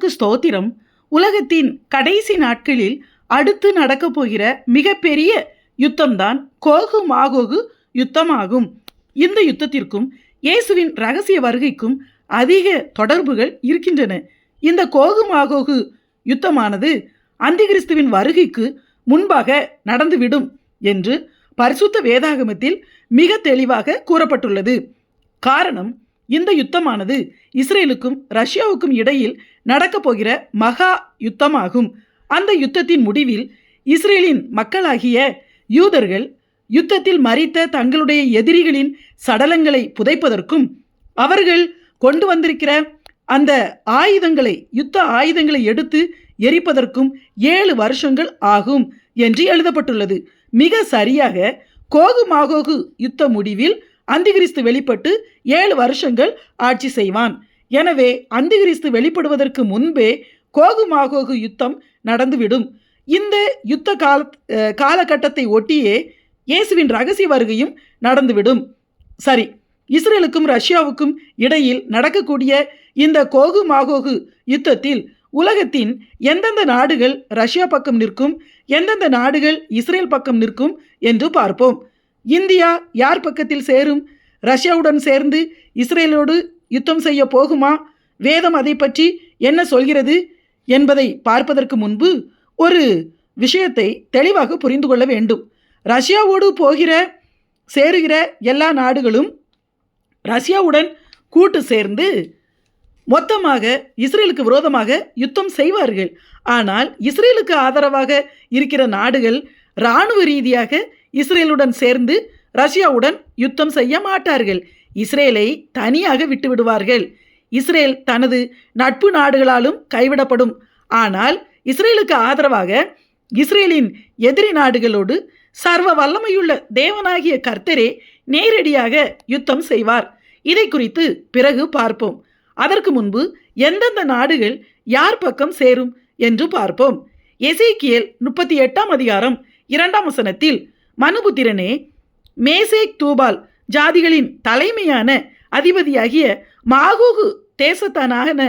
கர்த்தருக்கு ஸ்தோத்திரம். உலகத்தின் கடைசி நாட்களில் அடுத்து நடக்கப் போகிற மிகப்பெரிய யுத்தம்தான் கோகு மாகோகு யுத்தமாகும். இந்த யுத்தத்திற்கும் இயேசுவின் ரகசிய வருகைக்கும் அதிக தொடர்புகள் இருக்கின்றன. இந்த கோகு மாகோகு யுத்தமானது அந்திகிறிஸ்துவின் வருகைக்கு முன்பாக நடந்துவிடும் என்று பரிசுத்த வேதாகமத்தில் மிக தெளிவாக கூறப்பட்டுள்ளது. காரணம் இந்த யுத்தமானது இஸ்ரேலுக்கும் ரஷ்யாவுக்கும் இடையில் நடக்கப் போகிற மகா யுத்தமாகும். அந்த யுத்தத்தின் முடிவில் இஸ்ரேலின் மக்களாகிய யூதர்கள் யுத்தத்தில் மறித்த தங்களுடைய எதிரிகளின் சடலங்களை புதைப்பதற்கும் அவர்கள் கொண்டு வந்திருக்கிற அந்த ஆயுதங்களை யுத்த ஆயுதங்களை எடுத்து எரிப்பதற்கும் ஏழு வருஷங்கள் ஆகும் என்று எழுதப்பட்டுள்ளது. மிக சரியாக கோகு மாகோகு யுத்த முடிவில் அந்திகிறிஸ்து வெளிப்பட்டு ஏழு வருஷங்கள் ஆட்சி செய்வான். எனவே அந்திகிறிஸ்து வெளிப்படுவதற்கு முன்பே கோகு மாகோகு யுத்தம் நடந்துவிடும். இந்த யுத்த கால காலகட்டத்தை ஒட்டியே இயேசுவின் ரகசிய வருகையும் நடந்துவிடும். சரி இஸ்ரேலுக்கும் ரஷ்யாவுக்கும் இடையில் நடக்கக்கூடிய இந்த கோகு மாகோகு யுத்தத்தில் உலகத்தின் எந்தெந்த நாடுகள் ரஷ்யா பக்கம் நிற்கும் எந்தெந்த நாடுகள் இஸ்ரேல் பக்கம் நிற்கும் என்று பார்ப்போம். இந்தியா யார் பக்கத்தில் சேரும்? ரஷ்யாவுடன் சேர்ந்து இஸ்ரேலோடு யுத்தம் செய்ய போகுமா? வேதம் அதை பற்றி என்ன சொல்கிறது? என்பதை பார்ப்பதற்கு முன்பு ஒரு விஷயத்தை தெளிவாக புரிந்து கொள்ள வேண்டும். ரஷ்யாவோடு போகிற சேருகிற எல்லா நாடுகளும் ரஷ்யாவுடன் கூட்டு சேர்ந்து மொத்தமாக இஸ்ரேலுக்கு விரோதமாக யுத்தம் செய்வார்கள். ஆனால் இஸ்ரேலுக்கு ஆதரவாக இருக்கிற நாடுகள் இராணுவ ரீதியாக இஸ்ரேலுடன் சேர்ந்து ரஷ்யாவுடன் யுத்தம் செய்ய மாட்டார்கள். இஸ்ரேலை தனியாக விட்டு விடுவார்கள் இஸ்ரேல் தனது நட்பு நாடுகளாலும் கைவிடப்படும். ஆனால் இஸ்ரேலுக்கு ஆதரவாக இஸ்ரேலின் எதிரி நாடுகளோடு சர்வ வல்லமையுள்ள தேவனாகிய கர்த்தரே நேரடியாக யுத்தம் செய்வார். இதை குறித்து பிறகு பார்ப்போம். அதற்கு முன்பு எந்தெந்த நாடுகள் யார் பக்கம் சேரும் என்று பார்ப்போம். எசேக்கியல் முப்பத்தி எட்டாம் அதிகாரம் இரண்டாம் வசனத்தில் மனுபுத்திரனே மேசேக் தூபால் ஜாதிகளின் தலைமையான அதிபதியாகிய மாகோகு தேசத்தானான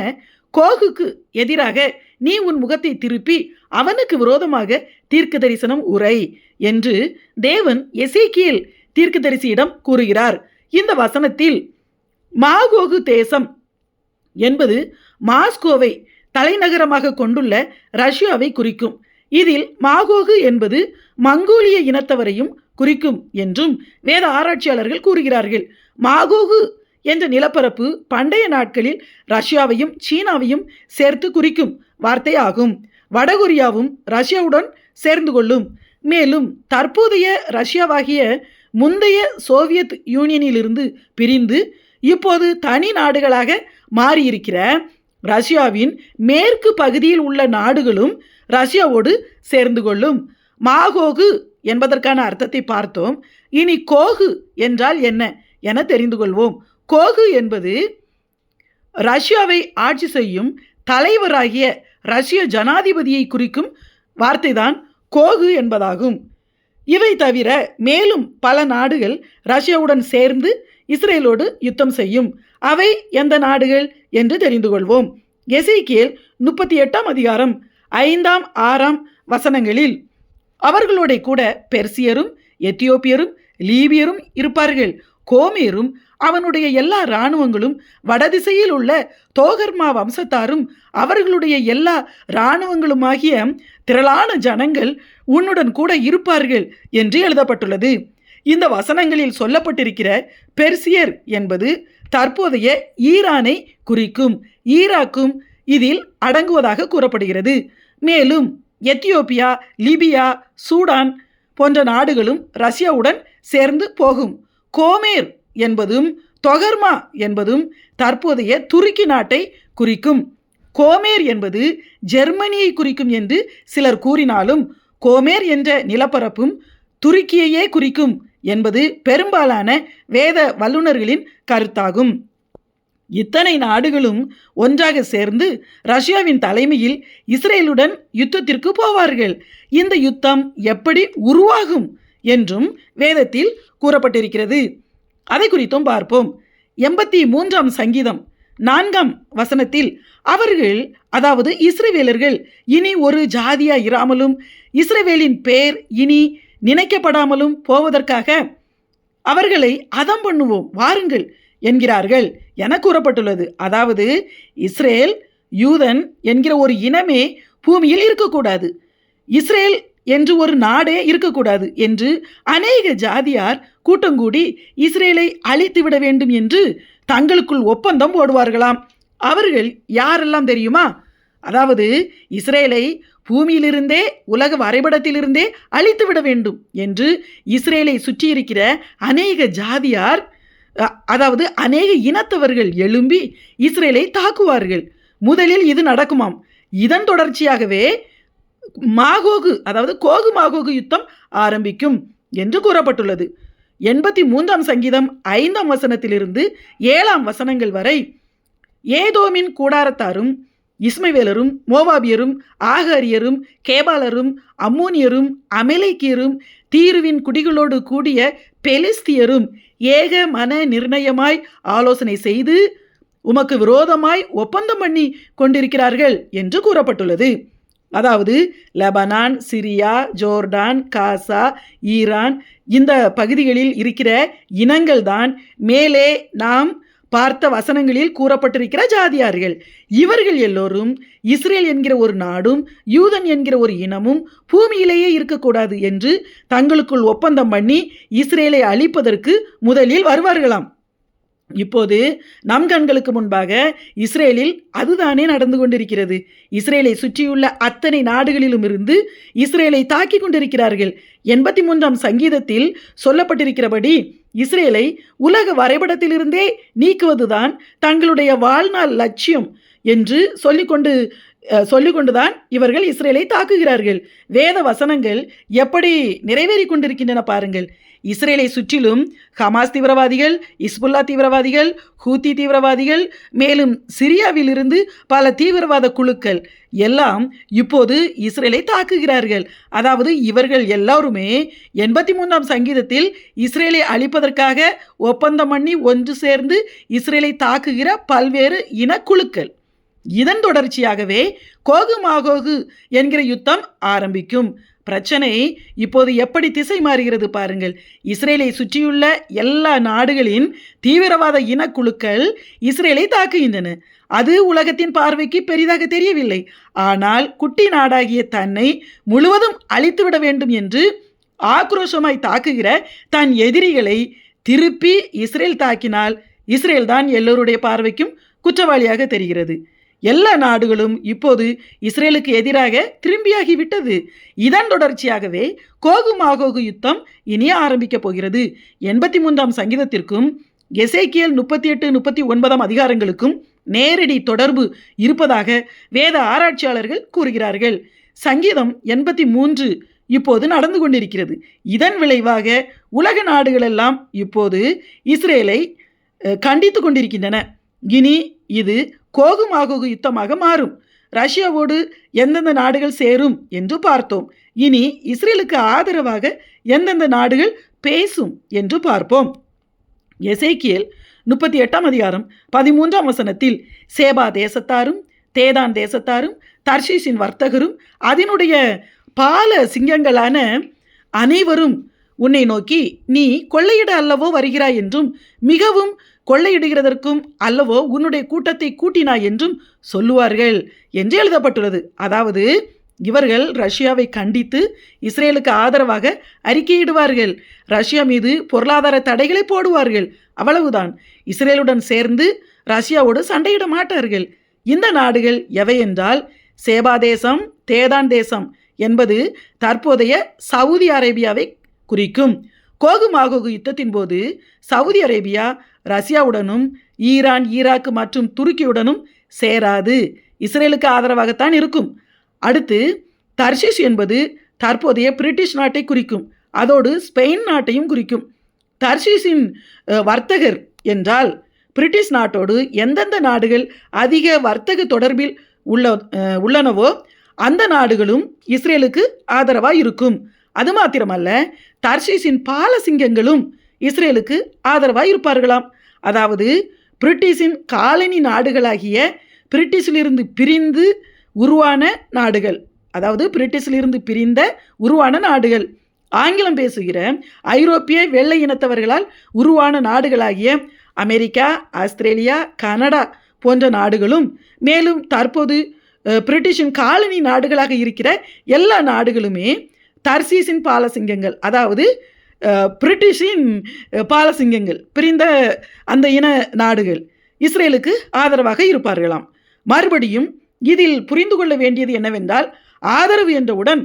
கோகுக்கு எதிராக நீ உன் முகத்தை திருப்பி அவனுக்கு விரோதமாக தீர்க்க தரிசனம் உரை என்று தேவன் எசேக்கியல் தீர்க்க தரிசியிடம் கூறுகிறார். இந்த வசனத்தில் மாகோகு தேசம் என்பது மாஸ்கோவை தலைநகரமாக கொண்டுள்ள ரஷ்யாவை குறிக்கும். இதில் மாகோகு என்பது மங்கோலிய இனத்தவரையும் குறிக்கும் என்றும் வேத ஆராய்ச்சியாளர்கள் கூறுகிறார்கள். மாகோகு என்ற நிலப்பரப்பு பண்டைய நாட்களில் ரஷ்யாவையும் சீனாவையும் சேர்த்து குறிக்கும் வார்த்தையாகும். வடகொரியாவும் ரஷ்யாவுடன் சேர்ந்து கொள்ளும். மேலும் தற்போதைய ரஷ்யாவாகிய முந்தைய சோவியத் யூனியனிலிருந்து பிரிந்து இப்போது தனி நாடுகளாக மாறியிருக்கிற ரஷ்யாவின் மேற்கு பகுதியில் உள்ள நாடுகளும் ரஷ்யாவோடு சேர்ந்து கொள்ளும். மாகோகு என்பதற்கான அர்த்தத்தை பார்த்தோம். இனி கோகு என்றால் என்ன என தெரிந்து கொள்வோம். கோகு என்பது ரஷ்யாவை ஆட்சி செய்யும் தலைவராகிய ரஷ்ய ஜனாதிபதியை குறிக்கும் வார்த்தைதான் கோகு என்பதாகும். இவை தவிர மேலும் பல நாடுகள் ரஷ்யாவுடன் சேர்ந்து இஸ்ரேலோடு யுத்தம் செய்யும். அவை எந்த நாடுகள் என்று தெரிந்து கொள்வோம். எசைக்கியல் முப்பத்தி எட்டாம் அதிகாரம் ஐந்தாம் ஆறாம் வசனங்களில் அவர்களோட கூட பெர்சியரும் எத்தியோப்பியரும் லீபியரும் இருப்பார்கள். கோமேரும் அவனுடைய எல்லா இராணுவங்களும் வடதிசையில் உள்ள தோகர்மா வம்சத்தாரும் அவர்களுடைய எல்லா இராணுவங்களுமாகிய திரளான ஜனங்கள் உன்னுடன் கூட இருப்பார்கள் என்று எழுதப்பட்டுள்ளது. இந்த வசனங்களில் சொல்லப்பட்டிருக்கிற பெர்சியர் என்பது தற்போதைய ஈரானை குறிக்கும். ஈராக்கும் இதில் அடங்குவதாக கூறப்படுகிறது. மேலும் எத்தியோப்பியா லிபியா சூடான் போன்ற நாடுகளும் ரஷ்யாவுடன் சேர்ந்து போகும். கோமேர் என்பதும் தொகர்மா என்பதும் தற்போதைய துருக்கி நாட்டை குறிக்கும். கோமேர் என்பது ஜெர்மனியை குறிக்கும் என்று சிலர் கூறினாலும் கோமேர் என்ற நிலப்பரப்பும் துருக்கியையே குறிக்கும். என்பது பெரும்பாலான வேத வல்லுநர்களின் கருத்தாகும். இத்தனை நாடுகளும் ஒன்றாக சேர்ந்து ரஷ்யாவின் தலைமையில் இஸ்ரேலுடன் யுத்தத்திற்கு போவார்கள். இந்த யுத்தம் எப்படி உருவாகும் என்றும் வேதத்தில் கூறப்பட்டிருக்கிறது. அதை குறித்தும் பார்ப்போம். எண்பத்தி மூன்றாம் சங்கீதம் நான்காம் வசனத்தில் அவர்கள் அதாவது இஸ்ரேவேலர்கள் இனி ஒரு ஜாதியா இராமலும் இஸ்ரேவேலின் பெயர் இனி நினைக்கப்படாமலும் போவதற்காக அவர்களை அதம் பண்ணுவோம் வாருங்கள் என்கிறார்கள் என கூறப்பட்டுள்ளது. அதாவது இஸ்ரேல் யூதன் என்கிற ஒரு இனமே பூமியில் இருக்கக்கூடாது. இஸ்ரேல் என்று ஒரு நாடே இருக்கக்கூடாது என்று அநேக ஜாதியார் கூட்டங்கூடி இஸ்ரேலை அழித்து விட வேண்டும் என்று தங்களுக்குள் ஒப்பந்தம் போடுவார்களாம். அவர்கள் யாரெல்லாம் தெரியுமா? அதாவது இஸ்ரேலை பூமியிலிருந்தே உலக வரைபடத்திலிருந்தே அழித்து விட வேண்டும் என்று இஸ்ரேலை சுற்றியிருக்கிற அநேக ஜாதியார் அதாவது அநேக இனத்தவர்கள் எழும்பி இஸ்ரேலை தாக்குவார்கள். முதலில் இது நடக்குமாம். இதன் தொடர்ச்சியாகவே மாகோகு அதாவது கோகு மாகோகு யுத்தம் ஆரம்பிக்கும் என்று கூறப்பட்டுள்ளது. எண்பத்தி மூன்றாம் சங்கீதம் ஐந்தாம் வசனத்திலிருந்து ஏழாம் வசனங்கள் வரை ஏதோமின் கூடாரத்தாரும் இஸ்மவேலரும் மோவாபியரும் ஆகாரியரும் கேபாலரும் அம்மோனியரும் அமெலேக்கியரும் தீருவின் குடிகளோடு கூடிய பெலிஸ்தியரும் ஏக மன நிர்ணயமாய் ஆலோசனை செய்து உமக்கு விரோதமாய் ஒப்பந்தம் பண்ணி கொண்டிருக்கிறார்கள் என்று கூறப்பட்டுள்ளது. அதாவது Lebanon Syria Jordan Gaza Iran இந்த பகுதிகளில் இருக்கிற இனங்கள்தான் மேலே நாம் பார்த்த வசனங்களில் கூறப்பட்டிருக்கிற ஜாதியார்கள். இவர்கள் எல்லோரும் இஸ்ரேல் என்கிற ஒரு நாடும் யூதன் என்கிற ஒரு இனமும் பூமியிலேயே இருக்கக்கூடாது என்று தங்களுக்குள் ஒப்பந்தம் பண்ணி இஸ்ரேலை அழிப்பதற்கு முதலில் வருவார்களாம். இப்போது நம் கண்களுக்கு முன்பாக இஸ்ரேலில் அதுதானே நடந்து கொண்டிருக்கிறது. இஸ்ரேலை சுற்றியுள்ள அத்தனை நாடுகளிலும் இருந்து இஸ்ரேலை தாக்கி கொண்டிருக்கிறார்கள். எண்பத்தி மூன்றாம் சங்கீதத்தில் சொல்லப்பட்டிருக்கிறபடி இஸ்ரேலை உலக வரைபடத்திலிருந்தே நீக்குவதுதான் தங்களுடைய வாழ்நாள் லட்சியம் என்று சொல்லிக்கொண்டு சொல்லிக்கொண்டுதான் இவர்கள் இஸ்ரேலை தாக்குகிறார்கள். வேத வசனங்கள் எப்படி நிறைவேறி கொண்டிருக்கின்றன பாருங்கள். இஸ்ரேலை சுற்றிலும் ஹமாஸ் தீவிரவாதிகள் இஸ்புல்லா தீவிரவாதிகள் ஹூத்தி தீவிரவாதிகள் மேலும் சிரியாவிலிருந்து பல தீவிரவாத குழுக்கள் எல்லாம் இப்போது இஸ்ரேலை தாக்குகிறார்கள். அதாவது இவர்கள் எல்லாருமே எண்பத்தி மூன்றாம் சங்கீதத்தில் இஸ்ரேலை அழிப்பதற்காக ஒப்பந்தம் பண்ணி ஒன்று சேர்ந்து இஸ்ரேலை தாக்குகிற பல்வேறு இனக்குழுக்கள். இதன் தொடர்ச்சியாகவே கோகு மாகோகு என்கிற யுத்தம் ஆரம்பிக்கும். பிரச்சனை இப்போது எப்படி திசை மாறுகிறது பாருங்கள். இஸ்ரேலை சுற்றியுள்ள எல்லா நாடுகளின் தீவிரவாத இனக்குழுக்கள் இஸ்ரேலை தாக்குகின்றன. அது உலகத்தின் பார்வைக்கு பெரிதாக தெரியவில்லை. ஆனால் குட்டி நாடாகிய தன்னை முழுவதும் அழித்துவிட வேண்டும் என்று ஆக்ரோஷமாய் தாக்குகிற தன் எதிரிகளை திருப்பி இஸ்ரேல் தாக்கினால் இஸ்ரேல் தான் எல்லோருடைய பார்வைக்கும் குற்றவாளியாக தெரிகிறது. எல்லா நாடுகளும் இப்போது இஸ்ரேலுக்கு எதிராக திரும்பியாகி விட்டது இதன் தொடர்ச்சியாகவே கோகு மாகோகு யுத்தம் இனி ஆரம்பிக்கப் போகிறது. எண்பத்தி மூன்றாம் சங்கீதத்திற்கும் எசேக்கியல் முப்பத்தி எட்டு முப்பத்தி ஒன்பதாம் அதிகாரங்களுக்கும் நேரடி தொடர்பு இருப்பதாக வேத ஆராய்ச்சியாளர்கள் கூறுகிறார்கள். சங்கீதம் எண்பத்தி மூன்று இப்போது நடந்து கொண்டிருக்கிறது. இதன் விளைவாக உலக நாடுகளெல்லாம் இப்போது இஸ்ரேலை கண்டித்து கொண்டிருக்கின்றன. இனி இது கோகுமாகோகு யுத்தமாக மாறும். ரஷ்யாவோடு எந்தெந்த நாடுகள் சேரும் என்று பார்த்தோம். இனி இஸ்ரேலுக்கு ஆதரவாக எந்தெந்த நாடுகள் பேசும் என்று பார்ப்போம். எசேக்கியல் முப்பத்தி எட்டாம் அதிகாரம் பதிமூன்றாம் வசனத்தில் சேபா தேசத்தாரும் தேதான் தேசத்தாரும் தர்ஷீஷின் வர்த்தகரும் அதனுடைய பால சிங்கங்களான அனைவரும் உன்னை நோக்கி நீ கொள்ளையிட அல்லவோ வருகிறாய் என்றும் மிகவும் கொள்ளையிடுகிறதற்கும் அல்லவோ உன்னுடைய கூட்டத்தை கூட்டினாய் என்றும் சொல்லுவார்கள் என்று எழுதப்பட்டுள்ளது. அதாவது இவர்கள் ரஷ்யாவை கண்டித்து இஸ்ரேலுக்கு ஆதரவாக அறிக்கையிடுவார்கள். ரஷ்யா மீது பொருளாதார தடைகளை போடுவார்கள். அவ்வளவுதான். இஸ்ரேலுடன் சேர்ந்து ரஷ்யாவோடு சண்டையிட மாட்டார்கள். இந்த நாடுகள் எவை என்றால் சேபா தேசம் தேதான் தேசம் என்பது தற்போதைய சவுதி அரேபியாவை குறிக்கும். கோகு மாகோகு யுத்தத்தின் போது சவுதி அரேபியா ரஷ்யாவுடனும் ஈரான் ஈராக் மற்றும் துருக்கியுடனும் சேராது. இஸ்ரேலுக்கு ஆதரவாகத்தான் இருக்கும். அடுத்து தர்ஷிஷ் என்பது தற்போதைய பிரிட்டிஷ் நாட்டை குறிக்கும். அதோடு ஸ்பெயின் நாட்டையும் குறிக்கும். தர்ஷீஸின் வர்த்தகர் என்றால் பிரிட்டிஷ் நாட்டோடு எந்தெந்த நாடுகள் அதிக வர்த்தக தொடர்பில் உள்ள உள்ளனவோ அந்த நாடுகளும் இஸ்ரேலுக்கு ஆதரவாக இருக்கும். அது மாத்திரமல்ல தர்ஷீஸின் பாலசிங்கங்களும் இஸ்ரேலுக்கு ஆதரவாக இருப்பார்களாம் அதாவது பிரிட்டிஷின் காலனி நாடுகளாகிய பிரிட்டிஷிலிருந்து பிரிந்து உருவான நாடுகள். அதாவது பிரிட்டிஷிலிருந்து பிரிந்த உருவான நாடுகள். ஆங்கிலம் பேசுகிற ஐரோப்பிய வெள்ளை இனத்தவர்களால் உருவான நாடுகளாகிய அமெரிக்கா ஆஸ்திரேலியா கனடா போன்ற நாடுகளும் மேலும் தற்போது பிரிட்டிஷின் காலனி நாடுகளாக இருக்கிற எல்லா நாடுகளுமே தர்சீஸின் பாலசிங்கங்கள் அதாவது பிரிட்டிஷின் பாலசிங்கங்கள் பிரிந்த அந்த இன நாடுகள் இஸ்ரேலுக்கு ஆதரவாக இருப்பார்களாம். மறுபடியும் இதில் புரிந்து கொள்ள வேண்டியது என்னவென்றால் ஆதரவு என்றவுடன்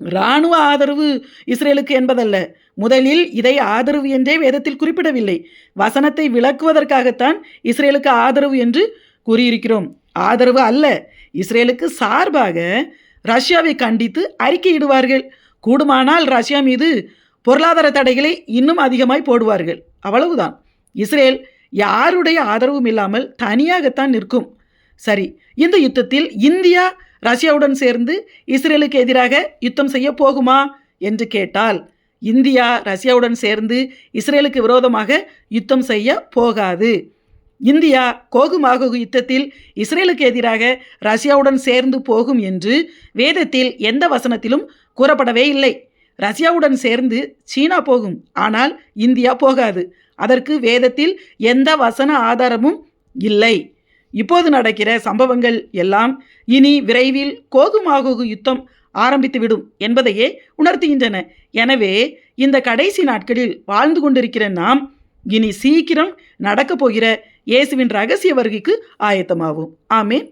இராணுவ ஆதரவு இஸ்ரேலுக்கு என்பதல்ல. முதலில் இதை ஆதரவு என்றே வேதத்தில் குறிப்பிடவில்லை. வசனத்தை விளக்குவதற்காகத்தான் இஸ்ரேலுக்கு ஆதரவு என்று கூறியிருக்கிறோம். ஆதரவு அல்ல. இஸ்ரேலுக்கு சார்பாக ரஷ்யாவை கண்டித்து அறிக்கையிடுவார்கள். கூடுமானால் ரஷ்யா மீது பொருளாதார தடைகளை இன்னும் அதிகமாய் போடுவார்கள். அவ்வளவுதான். இஸ்ரேல் யாருடைய ஆதரவும் இல்லாமல் தனியாகத்தான் நிற்கும். சரி இந்த யுத்தத்தில் இந்தியா ரஷ்யாவுடன் சேர்ந்து இஸ்ரேலுக்கு எதிராக யுத்தம் செய்ய போகுமா என்று கேட்டால் இந்தியா ரஷ்யாவுடன் சேர்ந்து இஸ்ரேலுக்கு விரோதமாக யுத்தம் செய்ய போகாது. இந்தியா கோகு யுத்தத்தில் இஸ்ரேலுக்கு எதிராக ரஷ்யாவுடன் சேர்ந்து போகும் என்று வேதத்தில் எந்த வசனத்திலும் கூறப்படவே இல்லை. ரஷ்யாவுடன் சேர்ந்து சீனா போகும் ஆனால் இந்தியா போகாது. அதற்கு வேதத்தில் எந்த வசன ஆதாரமும் இல்லை. இப்போது நடக்கிற சம்பவங்கள் எல்லாம் இனி விரைவில் கோகுமாகோகு யுத்தம் ஆரம்பித்துவிடும் என்பதையே உணர்த்துகின்றன. எனவே இந்த கடைசி நாட்களில் வாழ்ந்து கொண்டிருக்கிற நாம் இனி சீக்கிரம் நடக்கப் போகிற இயேசுவின் ரகசிய வருகைக்கு ஆயத்தமாகும் ஆமேன்.